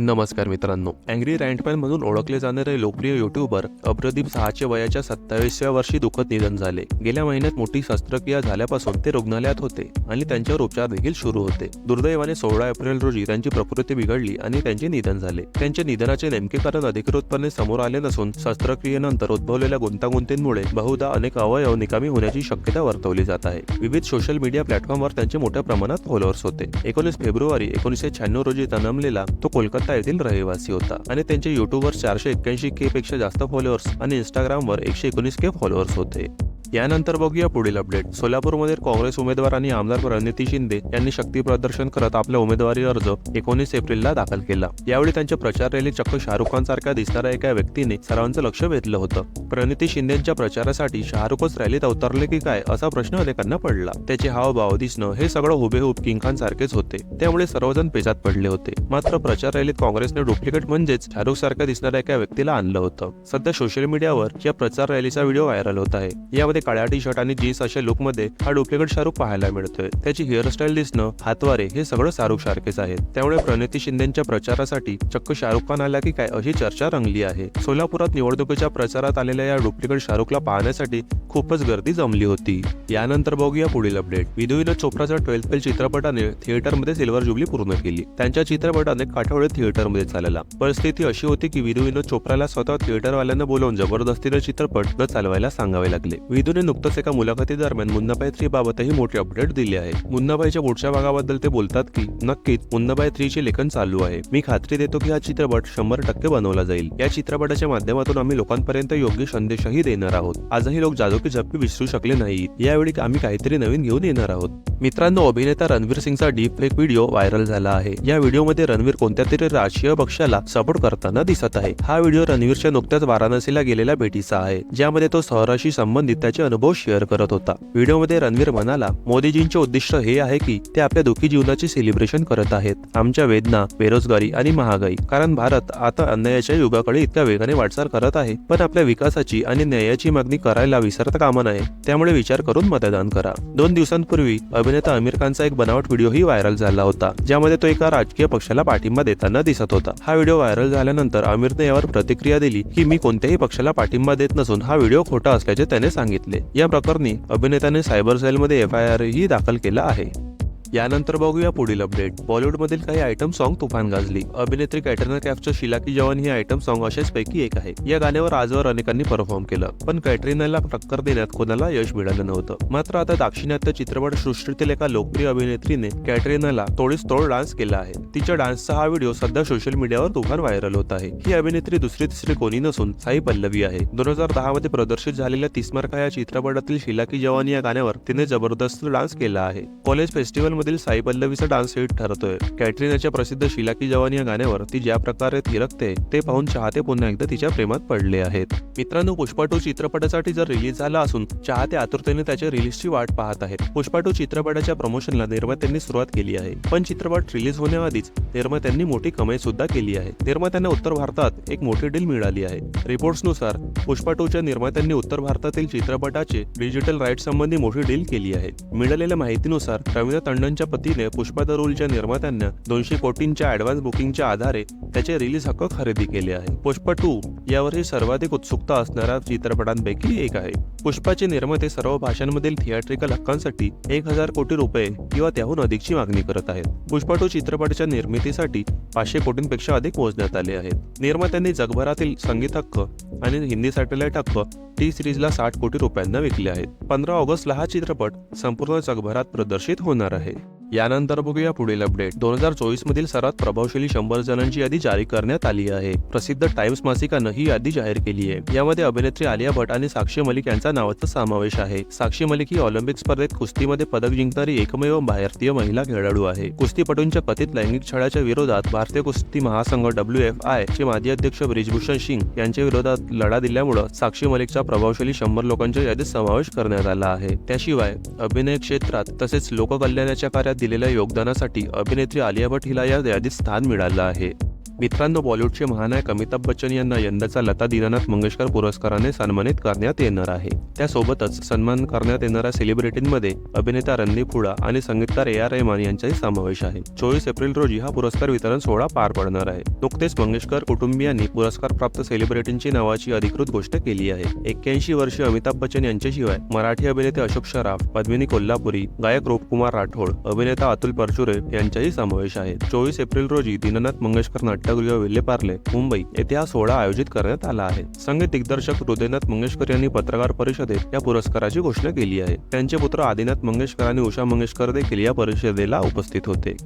नमस्कार मित्रांनो. अँग्री रँटमॅन म्हणून ओळखले जाणारे लोकप्रिय युट्यूबर अप्रदीप सहाचे वयाच्या सत्तावीसव्या वर्षी दुःखद निधन झाले. गेल्या महिन्यात मोठी शस्त्रक्रिया झाल्यापासून ते रुग्णालयात होते आणि त्यांच्यावर उपचार देखील सुरू होते. दुर्दैवाने सोळा एप्रिल रोजी त्यांची प्रकृती बिघडली आणि त्यांचे निधन झाले. त्यांच्या निधनाचे नेमके कारण अधिकृतपणे समोर आले नसून शस्त्रक्रियेनंतर उद्भवलेल्या गुंतागुंतींमुळे बहुधा अनेक अवयव निकामी होण्याची शक्यता वर्तवली जात आहे. विविध सोशल मीडिया प्लॅटफॉर्मवर त्यांचे मोठ्या प्रमाणात फॉलोअर्स होते. एकोणीस फेब्रुवारी एकोणीसशे शहाण्णव रोजी जन्मलेला तो कोलकाता येथील रहिवासी होता आणि त्यांचे युट्यूबवर चारशे एक्क्याऐंशी के पेक्षा जास्त फॉलोअर्स आणि इंस्टाग्रामवर एकशे एकोणीस के फॉलोअर्स होते. यानंतर बघूया पुढील अपडेट सोलापूरमध्ये काँग्रेस उमेदवार आणि आमदार प्रणिती शिंदे यांनी शक्ती प्रदर्शन करत आपला उमेदवारी अर्ज एकोणीस एप्रिलला दाखल केला. यावेळी त्यांच्या प्रचार रॅली चक्क शाहरुख खान सारख्या दिसणाऱ्या एका व्यक्तीने सर्वांचं लक्ष वेधलं होतं. प्रणिती शिंदेच्या प्रचारासाठी शाहरुखच रॅलीत अवतरले की काय असा प्रश्न अनेकांना पडला. त्याचे हावभाव दिसणं हे सगळं हुबेहूब किंग खान सारखेच होते. त्यामुळे सर्वजण पेचात पडले होते. मात्र प्रचार रॅलीत काँग्रेसने डुप्लिकेट म्हणजेच शाहरुख सारख्या दिसणाऱ्या एका व्यक्तीला आणलं होतं. सध्या सोशल मीडियावर या प्रचार रॅलीचा व्हिडिओ व्हायरल होत आहे. यामध्ये काळ्या टी शर्ट आणि जीन्स अशा लुकमध्ये हा डुप्लिकेट शाहरुख पाहायला मिळतोय. त्याची हेअरस्टाईल दिसणं हातवारे हे सगळं शाहरुख सारखेच आहे त्यामुळे प्रणिती शिंदेच्या प्रचारासाठी चक्क शाहरुख खान आला की काय अशी चर्चा रंगली आहे. सोलापुरात निवडणुकीच्या प्रचारात आलेल्या या डुप्लिकेट शाहरुखला पाहण्यासाठी खूपच गर्दी जमली होती. यानंतर बघूया पुढील अपडेट विधुविनोद चोप्राचा ट्वेल्थ फेल चित्रपटाने थिएटरमध्ये सिल्वर जुबली पूर्ण केली. त्यांच्या चित्रपटाने काठवडे थिएटरमध्ये चालला. परिस्थिती अशी होती की विधू विनोद चोप्राला स्वतः थिएटरवाल्यांना बोलावून जबरदस्तीने चित्रपट न चालवायला सांगावे लागले. सिद्धूने नुकतंच एका मुलाखतीदरम्यान मुन्नाबाई थ्री बाबतही मोठी अपडेट दिली आहे. मुन्नाबाईच्या पुढच्या भागाबद्दल ते बोलतात की नक्कीच मुन्नाबाई थ्री चे लेखन चालू आहे. मी खात्री देतो की हा चित्रपट शंभर टक्के बनवला जाईल. या चित्रपटाच्या माध्यमातून आम्ही लोकांपर्यंत योग्य संदेशही देणार आहोत. आजही लोक जादू की झप्पी विसरू शकले नाही यावेळी आम्ही काहीतरी नवीन घेऊन येणार आहोत. मित्रांनो अभिनेता रणवीर सिंगचा डीप फेक व्हिडिओ व्हायरल झाला आहे. या व्हिडिओमध्ये रणवीर कोणत्या तरी राजकीय पक्षाला सपोर्ट करताना दिसत आहे. हा व्हिडिओ रणवीरच्या नुकत्याच वाराणसीला गेलेल्या भेटीचा आहे ज्यामध्ये तो शहराशी संबंधित त्याचे अनुभव शेअर करत होता. व्हिडिओमध्ये रणवीर म्हणाला मोदीजींचे उद्दिष्ट हे आहे की ते आपल्या दुःखी जीवनाचे सेलिब्रेशन करत आहेत. आमच्या वेदना बेरोजगारी आणि महागाई. कारण भारत आता अन्यायाच्या युगाकडे इतक्या वेगाने वाटचाल करत आहे. पण आपल्या विकासाची आणि न्यायाची मागणी करायला विसरता कामा नये त्यामुळे विचार करून मतदान करा. दोन दिवसांपूर्वी अभिनेता आमिर खानचा एक बनावट व्हिडिओही व्हायरल झाला होता ज्यामध्ये तो एका राजकीय पक्षाला पाठिंबा देताना दिसत होता. हा व्हिडिओ व्हायरल झाल्यानंतर आमिरने यावर प्रतिक्रिया दिली की मी कोणत्याही पक्षाला पाठिंबा देत नसून हा व्हिडिओ खोटा असल्याचे त्याने सांगितले. या प्रकरणी अभिनेत्याने सायबर सेलमध्ये एफ आय आरही दाखल केला आहे. यानंतर बघूया पुढील अपडेट. बॉलिवूडमधील काही आयटम सॉन्ग तुफान गाजली. अभिनेत्री कॅटरिना कॅफचं शिला की जवान ही आयटम सॉन्ग अशाच पैकी एक आहे. या गाण्यावर आजवर अनेकांनी परफॉर्म केलं. पण कॅटरिनाला टक्कर देण्यात कोणाला यश मिळालं नव्हतं. मात्र आता दाक्षिणात्य चित्रपट सृष्टीतील एका लोकप्रिय अभिनेत्रीने कॅटरिनाला तोडीस तोड डान्स केला आहे. तिच्या डान्सचा हा व्हिडिओ सध्या सोशल मीडियावर तुफान व्हायरल होत आहे. ही अभिनेत्री दुसरी तिसरी कोणी नसून साई पल्लवी आहे. दोन हजार दहा मध्ये प्रदर्शित झालेल्या तिस्मार्का या चित्रपटातील शिला की जवान या गाण्यावर तिने जबरदस्त डान्स केला आहे. कॉलेज फेस्टिवल मधील साई पल्लवीचा डान्स हिट ठरतोय. कॅटरिनाच्या प्रसिद्ध शिला की जवान या गाण्यावर ती ज्या प्रकारे थिरकते ते पाहून चाहते पुन्हा एकदा तिच्या प्रेमात पडले आहेत. मित्रांनो पुष्पा टू चित्रपटासाठी जर रिलीज झाला असून चाहते आतुरतेने त्याच्या रिलीजची वाट पाहत आहेत. पुष्पा टू चित्रपटाच्या प्रमोशनला निर्मात्यांनी सुरुवात केली आहे. पण चित्रपट रिलीज होण्याआधीच निर्मात्यांनी मोठी कमाई सुद्धा केली आहे. निर्मात्यांना उत्तर भारतात एक मोठी डील मिळाली आहे. रिपोर्ट्सनुसार पुष्पा टूच्या निर्मात्यांनी उत्तर भारतातील चित्रपटाचे डिजिटल राईट संबंधी मोठी डील केली आहे. मिळालेल्या माहितीनुसार रवींद्र टंडनच्या पतीने पुष्पा द रूलच्या निर्मात्यांना दोनशे कोटींच्या ऍडव्हान्स बुकिंगच्या आधारे त्याचे रिलीज हक्क खरेदी केले आहे. पुष्पा टू यावरही सर्वाधिक उत्सुकता असणाऱ्या चित्रपटांपैकी एक आहे. पुष्पाचे निर्माते सर्व भाषांमधील थिएट्रिकल हक्कांसाठी एक हजार कोटी रुपये किंवा त्याहून अधिकची मागणी करत आहेत. पुष्पा टू चित्रपटाच्या निर्मितीसाठी पाचशे कोटींपेक्षा अधिक मोजण्यात आले आहेत. निर्मात्यांनी जगभरातील संगीत हक्क आणि हिंदी सॅटेलाइट हक्क टी सिरीजला साठ कोटी रुपयांना विकले आहेत. पंधरा ऑगस्टला हा चित्रपट संपूर्ण जगभरात प्रदर्शित होणार आहे. यानंतर बघूया पुढील अपडेट. दोन हजार चोवीस मधील सर्वात प्रभावशाली शंभर जणांची यादी जारी करण्यात आली आहे. प्रसिद्ध टाइम्स मासिकानं ही यादी जाहीर केली आहे. यामध्ये अभिनेत्री आलिया भट आणि साक्षी मलिक यांचा नावाचा समावेश आहे. साक्षी मलिक ही ऑलिम्पिक स्पर्धेत कुस्तीमध्ये पदक जिंकणारी एकमेव भारतीय महिला खेळाडू आहे. कुस्तीपटूंच्या कथित लैंगिक छळाच्या विरोधात भारतीय कुस्ती महासंघ डब्ल्यू एफ आय चे माजी अध्यक्ष ब्रिजभूषण सिंग यांच्या विरोधात लढा दिल्यामुळे साक्षी मलिकचा प्रभावशाली शंभर लोकांच्या यादीत समावेश करण्यात आला आहे. त्याशिवाय अभिनय क्षेत्रात तसेच लोककल्याणाच्या कार्यात दिलेल्या योगदानासाठी अभिनेत्री आलिया भट हिला या यादीत स्थान मिळालं आहे. मित्रांनो बॉलिवूडचे महानायक अमिताभ बच्चन यांना यंदाचा लता दीनानाथ मंगेशकर पुरस्काराने सन्मानित करण्यात येणार आहे. त्यासोबतच सन्मान करण्यात येणाऱ्या सेलिब्रिटींमध्ये अभिनेता रणदीप हुडा आणि संगीतकार ए आर रहमान यांचाही समावेश आहे. चोवीस एप्रिल रोजी हा पुरस्कार वितरण सोहळा पार पडणार आहे. नुकतेच मंगेशकर कुटुंबियांनी पुरस्कार प्राप्त सेलिब्रिटींची नावाची अधिकृत गोष्ट केली आहे. एक्क्याऐंशी वर्षीय अमिताभ बच्चन यांच्याशिवाय मराठी अभिनेते अशोक शराफ पद्मिनी कोल्हापुरी गायक रूपकुमार राठोड अभिनेता अतुल परचुरे यांचाही समावेश आहे. चोवीस एप्रिल रोजी दीननाथ मंगेशकर नाट्यगृह विलेपार्ले मुंबई येथे हा सोहळा आयोजित करण्यात आला आहे. संगीत दिग्दर्शक हृदयनाथ मंगेशकर यांनी पत्रकार परिषदेत या पुरस्काराची घोषणा केली आहे. त्यांचे पुत्र आदिनाथ मंगेशकर आणि उषा मंगेशकर देखील या परिषदेला उपस्थित होते.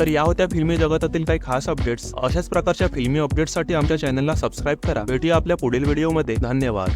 तर या होत्या फिल्मी जगतातील काही खास अपडेट्स. अशाच प्रकारच्या फिल्मी अपडेट्ससाठी आमच्या चॅनलला सबस्क्राईब करा. भेटूया आपल्या पुढील व्हिडिओमध्ये. धन्यवाद.